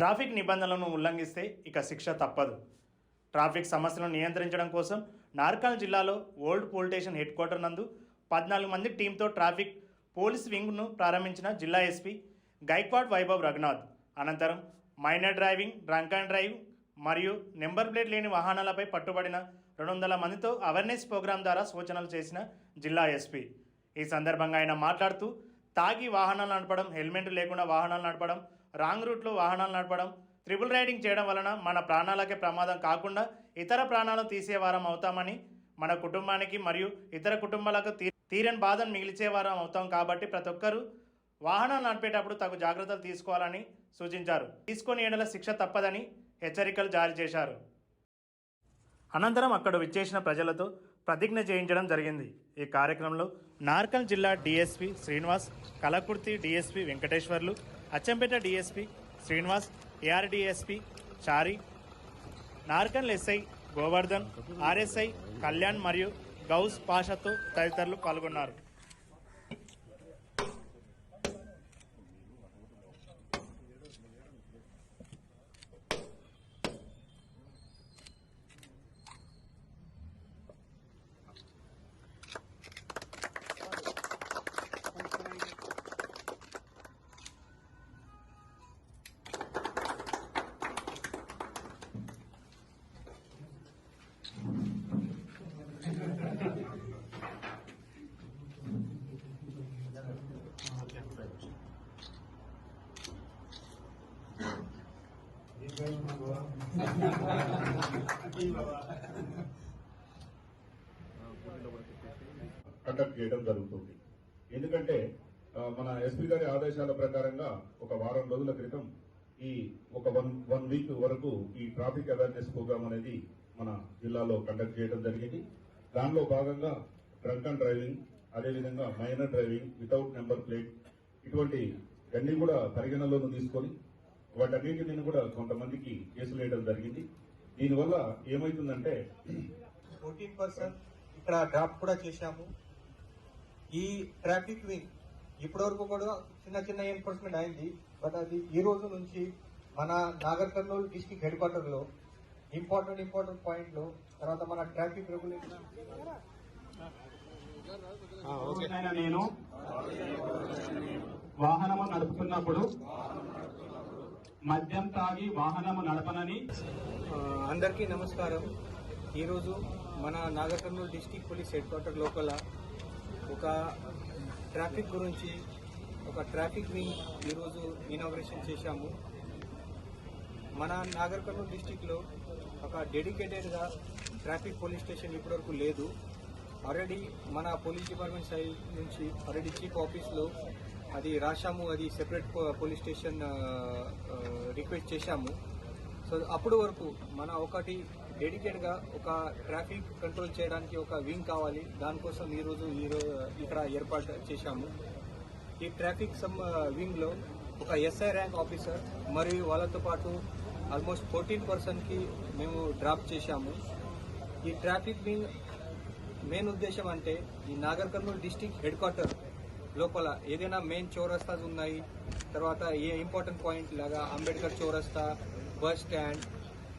Traffic నిబంధనలను ఉల్లంఘిస్తే ఇక శిక్ష తప్పదు. ట్రాఫిక్ సమస్యలను నియంత్రించడం కోసం నార్కల్ జిల్లాలో old police station head quarter నందు పద్నాలుగు మంది టీంతో ట్రాఫిక్ పోలీస్ వింగ్ను ప్రారంభించిన జిల్లా ఎస్పీ గైక్వాడ్ వైభవ్ రఘునాథ్. అనంతరం minor driving drunk and drive మరియు నెంబర్ ప్లేట్ లేని వాహనాలపై పట్టుబడిన రెండు వందల మందితో అవేర్నెస్ ప్రోగ్రాం ద్వారా సూచనలు చేసిన జిల్లా ఎస్పీ. ఈ సందర్భంగా ఆయన మాట్లాడుతూ తాగి వాహనాలు నడపడం హెల్మెట్ లేకుండా వాహనాలు నడపడం రాంగ్ రూట్లో వాహనాలు నడపడం ట్రిపుల్ రైడింగ్ చేయడం వలన మన ప్రాణాలకే ప్రమాదం కాకుండా ఇతర ప్రాణాలు తీసేవారం అవుతామని మన కుటుంబానికి మరియు ఇతర కుటుంబాలకు తీ తీరని బాధను మిగిల్చేవారం అవుతాం కాబట్టి ప్రతి ఒక్కరూ వాహనాలు నడిపేటప్పుడు తగు జాగ్రత్తలు తీసుకోవాలని సూచించారు. తీసుకొని ఏడల శిక్ష తప్పదని హెచ్చరికలు జారీ చేశారు. అనంతరం అక్కడ విచ్చేసిన ప్రజలతో ప్రతిజ్ఞ చేయించడం జరిగింది. ఈ కార్యక్రమంలో నార్కల్ జిల్లా DSP Srinivas Kalwakurthy DSP Venkateswarlu Achampet DSP Srinivas AR DSP Chari Narkal SI Govardhan RSI Kalyan మరియు గౌస్ పాషతో తదితరులు పాల్గొన్నారు. కండక్ట్ చేయడం జరుగుతుంది. ఎందుకంటే మన ఎస్పీ గారి ఆదేశాల ప్రకారంగా ఒక వారం రోజుల క్రితం ఈ ఒక వన్ వన్ వీక్ వరకు ఈ ట్రాఫిక్ అవేర్నెస్ ప్రోగ్రామ్ అనేది మన జిల్లాలో కండక్ట్ చేయడం జరిగింది. దానిలో భాగంగా డ్రంక్ అండ్ డ్రైవింగ్ అదేవిధంగా minor driving without number plate ఇటువంటి అన్ని కూడా పరిగణలోకి తీసుకొని వాటన్నిటిని కూడా కొంతమందికి కేసులు వేయడం జరిగింది. దీనివల్ల ఏమైతుందంటే ఫోర్టీన్ పర్సెంట్ ఇక్కడ డ్రాప్ కూడా చేశాము. ఈ ట్రాఫిక్ వింగ్ ఇప్పటివరకు కూడా చిన్న చిన్న ఎన్ఫోర్స్మెంట్ అయింది. బట్ అది ఈ రోజు నుంచి మన నాగర్ కర్నూలు డిస్టిక్ హెడ్ క్వార్టర్లో ఇంపార్టెంట్ ఇంపార్టెంట్ పాయింట్లు తర్వాత మన ట్రాఫిక్ రెగ్యులేషన్. నేను వాహనము నడుపుతున్నప్పుడు మద్యం తాగి వాహనము నడపనని అందరికీ నమస్కారం. ఈరోజు మన Nagarkurnool district police head quarter లోపల ఒక ట్రాఫిక్ గురించి ఒక ట్రాఫిక్ వింగ్ ఈరోజు ఇనాగ్రేషన్ చేశాము. మన నాగర్ కర్నూలు డిస్టిక్లో ఒక డెడికేటెడ్గా ట్రాఫిక్ పోలీస్ స్టేషన్ ఇప్పటివరకు లేదు. ఆల్రెడీ మన పోలీస్ డిపార్ట్మెంట్ సైడ్ నుంచి ఆల్రెడీ చీఫ్ ఆఫీస్లో అది రాశాము అది సెపరేట్ పోలీస్ స్టేషన్ రిక్వెస్ట్ చేశాము. సో అప్పటి వరకు మన ఒకటి డెడికేట్గా ఒక ట్రాఫిక్ కంట్రోల్ చేయడానికి ఒక వింగ్ కావాలి. దానికోసం ఈ రోజు ఈ ఇక్కడ ఏర్పాటు చేశాము. ఈ ట్రాఫిక్ సమ్ వింగ్ ఒక ఎస్ఐ ర్యాంక్ ఆఫీసర్ మరియు వాళ్ళతో పాటు ఆల్మోస్ట్ ఫోర్టీన్ పర్సెంట్కి మేము డ్రాప్ చేశాము. ఈ ట్రాఫిక్ వింగ్ మెయిన్ ఉద్దేశం అంటే ఈ Nagar Kurnool district head quarter లోపల ఏదైనా మెయిన్ చౌరస్తాస్ ఉన్నాయి తర్వాత ఏ ఇంపార్టెంట్ పాయింట్ లాగా అంబేద్కర్ చౌరస్తా బస్ స్టాండ్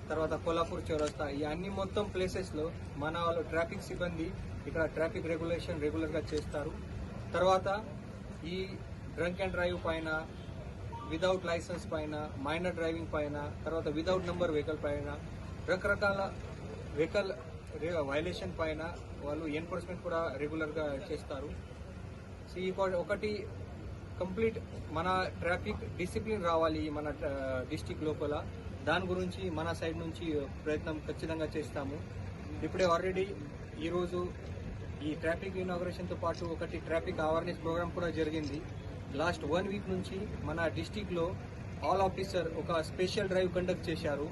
తర్వాత కొల్లాపూర్ చౌరస్తా ఈ అన్ని మొత్తం ప్లేసెస్లో మన వాళ్ళు ట్రాఫిక్ సిబ్బంది ఇక్కడ ట్రాఫిక్ రెగ్యులేషన్ రెగ్యులర్గా చేస్తారు. తర్వాత ఈ డ్రంక్ అండ్ డ్రైవ్ పైన విదౌట్ లైసెన్స్ పైన మైనర్ డ్రైవింగ్ పైన తర్వాత విదౌట్ నెంబర్ వెహికల్ పైన రకరకాల వెహికల్ వైలేషన్ పైన వాళ్ళు ఎన్ఫోర్స్మెంట్ కూడా రెగ్యులర్గా చేస్తారు. సో ఈ ఒకటి కంప్లీట్ మన ట్రాఫిక్ డిసిప్లిన్ రావాలి మన డిస్టిక్ లోపల. దాని గురించి మన సైడ్ నుంచి ప్రయత్నం ఖచ్చితంగా చేస్తాము. ఇప్పుడే ఆల్రెడీ ఈరోజు ఈ ట్రాఫిక్ ఇనాగ్రేషన్తో పాటు ఒకటి ట్రాఫిక్ అవేర్నెస్ ప్రోగ్రామ్ కూడా జరిగింది. లాస్ట్ వన్ వీక్ నుంచి మన డిస్టిక్లో ఆల్ ఆఫీసర్ ఒక స్పెషల్ డ్రైవ్ కండక్ట్ చేశారు.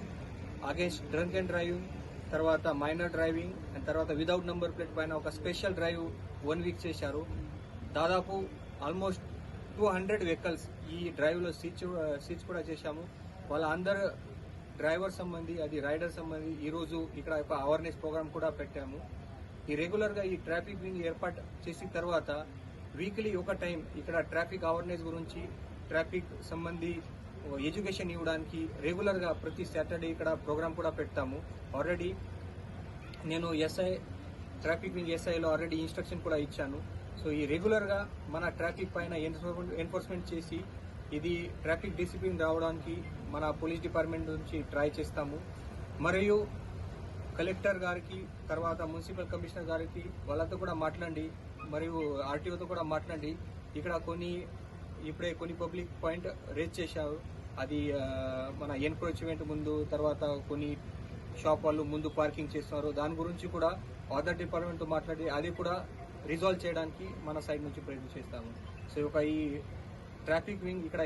అగేన్స్ట్ డ్రంక్ అండ్ డ్రైవింగ్ తర్వాత మైనర్ డ్రైవింగ్ అండ్ తర్వాత విదౌట్ నంబర్ ప్లేట్ పైన ఒక స్పెషల్ డ్రైవ్ వన్ వీక్ చేశారు. దాదాపు ఆల్మోస్ట్ టూ హండ్రెడ్ వెహికల్స్ ఈ డ్రైవ్లో సీచ్ సీచ్ కూడా చేశాము. వాళ్ళ అందరు డ్రైవర్ సంబంధి అది రైడర్ సంబంధి ఈరోజు ఇక్కడ ఒక అవేర్నెస్ ప్రోగ్రామ్ కూడా పెట్టాము. ఈ రెగ్యులర్గా ఈ ట్రాఫిక్ రింగ్ ఏర్పాటు చేసిన తర్వాత వీక్లీ ఒక టైం ఇక్కడ ట్రాఫిక్ అవేర్నెస్ గురించి ట్రాఫిక్ సంబంధి ఎడ్యుకేషన్ ఇవ్వడానికి రెగ్యులర్గా ప్రతి సాటర్డే ఇక్కడ ప్రోగ్రామ్ కూడా పెడతాము. ఆల్రెడీ నేను ఎస్ఐ ట్రాఫిక్ రింగ్ ఎస్ఐలో ఆల్రెడీ ఇన్స్ట్రక్షన్ కూడా ఇచ్చాను. సో ఈ రెగ్యులర్గా మన ట్రాఫిక్ పైన ఎన్ఫోర్స్మెంట్ ఎన్ఫోర్స్మెంట్ చేసి ఇది ట్రాఫిక్ డిసిప్లిన్ రావడానికి మన పోలీస్ డిపార్ట్మెంట్ నుంచి ట్రై చేస్తాము. మరియు కలెక్టర్ గారికి తర్వాత మున్సిపల్ కమిషనర్ గారికి వాళ్ళతో కూడా మాట్లాడి మరియు ఆర్టీఓతో కూడా మాట్లాడి ఇక్కడ కొన్ని ఇప్పుడే కొన్ని పబ్లిక్ పాయింట్ రేజ్ చేశారు. అది మన ఎన్క్రోచ్మెంట్ ముందు తర్వాత కొన్ని షాప్ వాళ్ళు ముందు పార్కింగ్ చేస్తున్నారు. దాని గురించి కూడా అదర్ డిపార్ట్మెంట్తో మాట్లాడి అది కూడా రిజాల్వ్ చేయడానికి మన సైడ్ నుంచి ప్రయత్నం చేస్తాము. సో ఒక ఈ ట్రాఫిక్ వింగ్ ఇక్కడ